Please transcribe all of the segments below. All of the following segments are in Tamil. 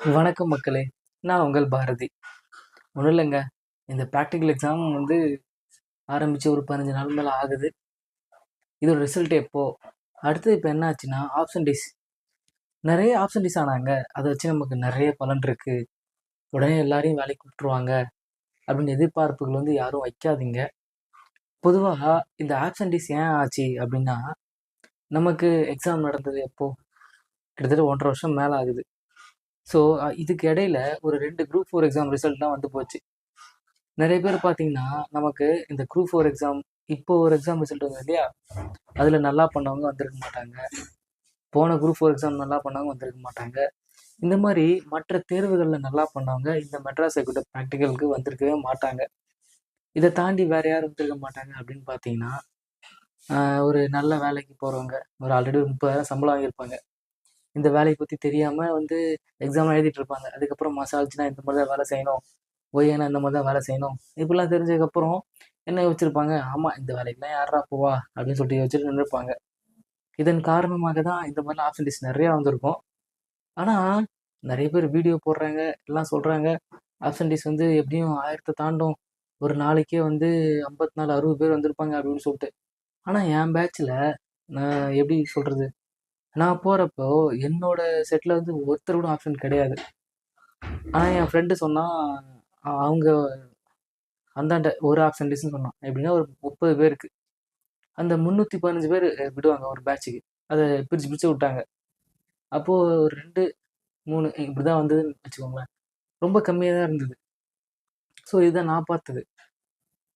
வணக்கம் மக்களே. நான் உங்கள் பாரதி. ஒன்றும் இல்லைங்க இந்த ப்ராக்டிக்கல் எக்ஸாம் வந்து ஆரம்பித்து ஒரு பதினஞ்சு நாள் மேலே ஆகுது. இதோட ரிசல்ட் எப்போ? அடுத்தது இப்போ என்ன ஆச்சுன்னா ஆப்ஷன் டிஸ் நிறைய ஆப்ஷன் டிஸ் ஆனாங்க. அதை வச்சு நமக்கு நிறைய பலன் இருக்குது உடனே எல்லாரையும் வேலைக்கு கூப்பிட்ருவாங்க அப்படின்னு எதிர்பார்ப்புகள் வந்து யாரும் வைக்காதீங்க. பொதுவாக இந்த ஆப்ஷன் டிஸ் ஏன் ஆச்சு அப்படின்னா நமக்கு எக்ஸாம் நடந்தது எப்போது கிட்டத்தட்ட ஒன்றரை வருஷம் மேலே ஆகுது. ஸோ இதுக்கு இடையில ஒரு ரெண்டு குரூப் ஃபோர் எக்ஸாம் ரிசல்ட்லாம் வந்து போச்சு. நிறைய பேர் பார்த்தீங்கன்னா நமக்கு இந்த குரூப் ஃபோர் எக்ஸாம் இப்போ ஒரு எக்ஸாம் ரிசல்ட் வந்தது இல்லையா? அதில் நல்லா பண்ணவங்க வந்திருக்க மாட்டாங்க. போன குரூப் ஃபோர் எக்ஸாம் நல்லா பண்ணவங்க வந்திருக்க மாட்டாங்க. இந்த மாதிரி மற்ற தேர்வுகளில் நல்லா பண்ணவங்க இந்த மெட்ராஸ் எக்யூட்டிவ் ப்ராக்டிக்கலுக்கு வந்திருக்கவே மாட்டாங்க. இதை தாண்டி வேற யாரும் வந்திருக்க மாட்டாங்க அப்படின்னு பார்த்தீங்கன்னா ஒரு நல்ல வேலைக்கு போகிறவங்க ஒரு ஆல்ரெடி ஒரு முப்பதாயிரம் சம்பளம் வாங்கியிருப்பாங்க. இந்த வேலையை பற்றி தெரியாமல் வந்து எக்ஸாம் எழுதிட்டு இருப்பாங்க. அதுக்கப்புறம் மாதம் இந்த மாதிரி தான் வேலை செய்யணும். ஒய்யானா இந்த மாதிரி தான் வேலை செய்யணும். இப்படிலாம் தெரிஞ்சதுக்கப்புறம் என்ன யோசிச்சிருப்பாங்க? ஆமாம் இந்த வேலைக்கெல்லாம் யாரா போவா? அப்படின்னு சொல்லிட்டு யோசிச்சுட்டு நின்றுப்பாங்க. இதன் காரணமாக தான் இந்த மாதிரிலாம் ஆப்ஷன் லிஸ்ட் நிறையா வந்திருக்கும். ஆனால் நிறைய பேர் வீடியோ போடுறாங்க எல்லாம் சொல்கிறாங்க ஆப்ஷன்டிஸ் வந்து எப்படியும் ஆயிரத்தை தாண்டும். ஒரு நாளைக்கே வந்து ஐம்பத்தி நாலு அறுபது பேர் வந்திருப்பாங்க அப்படின்னு சொல்லிட்டு. ஆனால் என் பேட்சில் நான் எப்படி சொல்கிறது நான் போகிறப்போ என்னோட செட்டில் வந்து ஒருத்தர் கூட ஆப்ஷன் கிடையாது. ஆனால் என் ஃப்ரெண்டு சொன்னான் அவங்க அந்தாண்ட ஒரு ஆப்ஷன் லிஸ்ட்னு சொன்னான். எப்படின்னா ஒரு முப்பது பேருக்கு. அந்த முந்நூற்றி பதினஞ்சு பேர் விடுவாங்க ஒரு பேட்சுக்கு அதை பிரித்து பிரித்து விட்டாங்க. அப்போது ஒரு ரெண்டு மூணு இப்படி தான் வந்ததுன்னு வச்சுக்கோங்களேன். ரொம்ப கம்மியாக தான் இருந்தது. ஸோ இதுதான் நான் பார்த்தது.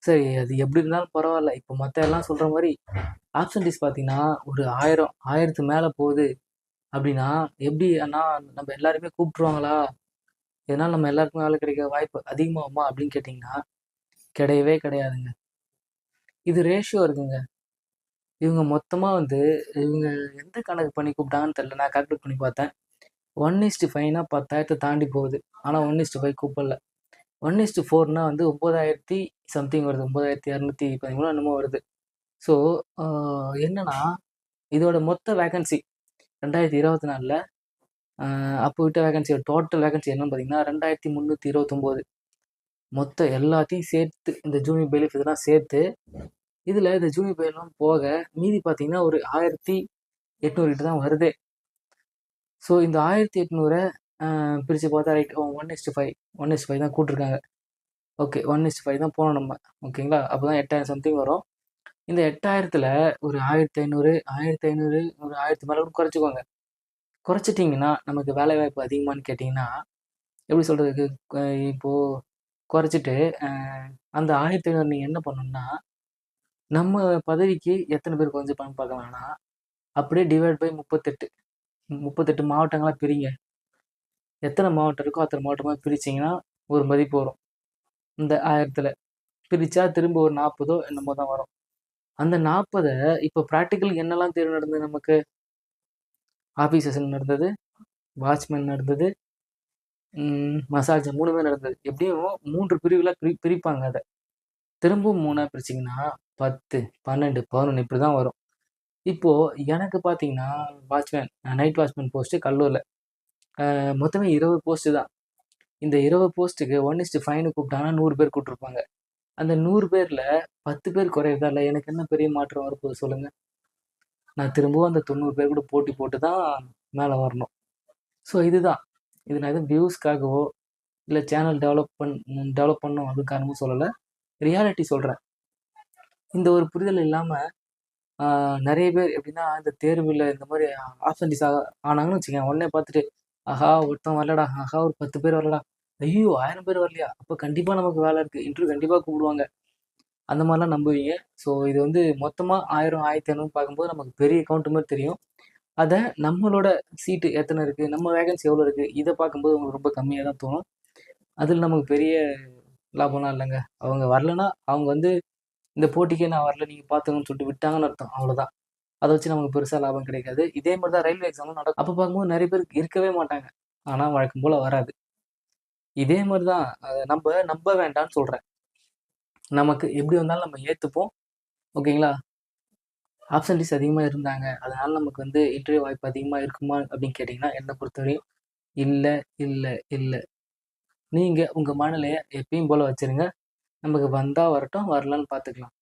சரி அது எப்படி இருந்தாலும் பரவாயில்ல. இப்போ மற்ற எல்லாம் சொல்கிற மாதிரி ஆப்ஷன்டிஸ் பார்த்தீங்கன்னா ஒரு ஆயிரம் ஆயிரத்து மேலே போகுது. அப்படின்னா எப்படி அண்ணா நம்ம எல்லாருமே கூப்பிட்ருவாங்களா இதனால் நம்ம எல்லாருக்குமே வேலை கிடைக்க வாய்ப்பு அதிகமாகுமா அப்படின்னு கேட்டிங்கன்னா கிடையவே கிடையாதுங்க. இது ரேஷியோ இருக்குங்க. இவங்க மொத்தமாக வந்து இவங்க எந்த கணக்கு பண்ணி கூப்பிட்டாங்கன்னு தெரில நான் கால்குலேட் பண்ணி பார்த்தேன். ஒன் இஸ்டு ஃபைவ்னா பத்தாயிரத்தை தாண்டி போகுது. ஆனால் ஒன் இஸ்டு ஃபைவ் கூப்பிடல ஒன் இஸ்டு ஃபோர்னால் வந்து ஒம்பதாயிரத்தி சம்திங் வருது. ஒம்பதாயிரத்தி இரநூத்தி பதிமூணு என்னமோ வருது. ஸோ என்னன்னா இதோட மொத்த வேகன்சி ரெண்டாயிரத்தி இருபத்தி நாலில் அப்போ விட்ட வேகன்சி டோட்டல் வேகன்சி என்னன்னு பார்த்தீங்கன்னா ரெண்டாயிரத்தி முந்நூற்றி இருபத்தொம்போது. மொத்தம் எல்லாத்தையும் சேர்த்து இந்த ஜூனியர் பெயிலிஃப் இதெல்லாம் சேர்த்து இதில் இந்த ஜூனியர் பெயிலாம் போக மீதி பார்த்தீங்கன்னா ஒரு ஆயிரத்தி எட்நூறு கிட்ட தான் வருதே. ஸோ இந்த ஆயிரத்தி எட்நூறை பிரித்து பார்த்தா right one is to five one is to five தான் கூட்டிருக்காங்க. Okay one is to five தான் போனோம் நம்ம. ஓகேங்களா அப்போ தான் எட்டாயிரம் சம்திங் வரும். இந்த எட்டாயிரத்தில் ஒரு ஆயிரத்தி ஐநூறு ஆயிரத்தி ஐநூறு ஒரு ஆயிரத்தி மேலே கூட குறைச்சிக்கோங்க. குறைச்சிட்டிங்கன்னா நமக்கு வேலை வாய்ப்பு அதிகமான்னு கேட்டிங்கன்னா எப்படி சொல்கிறதுக்கு இப்போது குறைச்சிட்டு அந்த ஆயிரத்தி ஐநூறு நீங்கள் என்ன பண்ணணும்னா நம்ம பதவிக்கு எத்தனை பேர் கொஞ்சம் பார்க்க பார்க்கலாம்னா அப்படியே டிவைட் பை முப்பத்தெட்டு. முப்பத்தெட்டு மாவட்டங்களாக பிரிங்க. எத்தனை மாவட்டம் இருக்கோ அத்தனை மாவட்டமாக பிரிச்சிங்கன்னா ஒரு மதிப்பு வரும். இந்த ஆயிரத்தில். பிரித்தா திரும்ப ஒரு நாற்பதோ என்னமோ தான் வரும். அந்த நாற்பதை இப்போ ப்ராக்டிக்கல் என்னெல்லாம் தேர்வு நடந்தது நமக்கு? ஆஃபீஸஸ் நடந்தது வாட்ச்மேன் நடந்தது மசாஜ் மூணுமே நடந்தது. எப்படியும் மூன்று பிரிவுகளாக பிரி பிரிப்பாங்க அதை. திரும்பவும் மூணாக பிரிச்சிங்கன்னா பத்து பன்னெண்டு பதினொன்று இப்படி தான் வரும். இப்போது எனக்கு பார்த்தீங்கன்னா வாட்ச்மேன் நைட் வாட்ச்மேன் போஸ்ட்டு கல்லூரில் மொத்தமே இருபது போஸ்ட்டு தான். இந்த இருபது போஸ்ட்டுக்கு ஒன் இஸ்டு ஃபைனு கூப்பிட்டாங்கன்னா நூறு பேர் கூப்பிட்ருப்பாங்க அந்த நூறு பேரில் பத்து பேர் குறையிறதா இல்லை எனக்கு என்ன பெரிய மாற்றம் வரப்போகுது சொல்லுங்கள் நான் திரும்பவும் அந்த தொண்ணூறு பேர் கூட போட்டி போட்டு தான் மேலே வரணும். ஸோ இதுதான். இது நான் எதுவும் வியூஸ்க்காகவோ இல்லை சேனல் டெவலப் பண் டெவலப் பண்ணும் அது காரணமும் சொல்லலை. ரியாலிட்டி சொல்கிறேன் இந்த ஒரு புரிதல் இல்லாமல் நிறைய பேர் எப்படின்னா இந்த தேர்வில் இந்த மாதிரி ஆப்ஷன்டிஸ் ஆனாங்கன்னு வச்சுக்கோங்க உடனே பார்த்துட்டு ஆஹா ஒருத்தன் வரலடா. ஆஹா ஒரு பத்து பேர் வரலடா. ஐயோ ஆயிரம் பேர் வரலையா? அப்போ கண்டிப்பாக நமக்கு வேலை இருக்குது இன்டர்வியூ கண்டிப்பாக கூப்பிடுவாங்க. அந்த மாதிரிலாம் நம்புவீங்க. ஸோ இது வந்து மொத்தமாக ஆயிரம் ஆயிரத்தி ஐநூறு பார்க்கும்போது நமக்கு பெரிய அக்கௌண்ட் மாதிரி தெரியும். அதை நம்மளோட சீட்டு எத்தனை இருக்குது நம்ம வேகன்சி எவ்வளோ இருக்குது இதை பார்க்கும்போது உங்களுக்கு ரொம்ப கம்மியாக தான் தோணும். அதில் நமக்கு பெரிய லாபம்லாம் இல்லைங்க. அவங்க வரலன்னா அவங்க வந்து இந்த போட்டிக்கே நான் வரல. நீங்கள் பார்த்துங்கன்னு சொல்லிட்டு விட்டாங்கன்னு அர்த்தம். அவ்வளோதான் அதை வச்சு நமக்கு பெருசாக லாபம் கிடைக்காது. இதே மாதிரி தான் ரயில்வே எக்ஸாம்லாம் நடக்கும். அப்போ பார்க்கும்போது நிறைய பேர் இருக்கவே மாட்டாங்க. ஆனால் வழக்கம் போல் வராது. இதே மாதிரி தான் அதை நம்ம நம்ப வேண்டாம்னு சொல்கிறேன் நமக்கு எப்படி வந்தாலும் நம்ம ஏற்றுப்போம் ஓகேங்களா? ஆப்ஷன்டிஸ் அதிகமாக இருந்தாங்க. அதனால் நமக்கு வந்து இன்டர்வியூ வாய்ப்பு அதிகமாக இருக்குமா அப்படின்னு கேட்டிங்கன்னா என்னை பொறுத்தவரையும் இல்லை இல்லை இல்லை. நீங்கள் உங்கள் மனநிலையை எப்பயும் போல் வச்சுருங்க. நமக்கு வந்தால் வரட்டும் வரலான்னு பார்த்துக்கலாம்.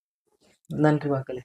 நன்றி மக்களே.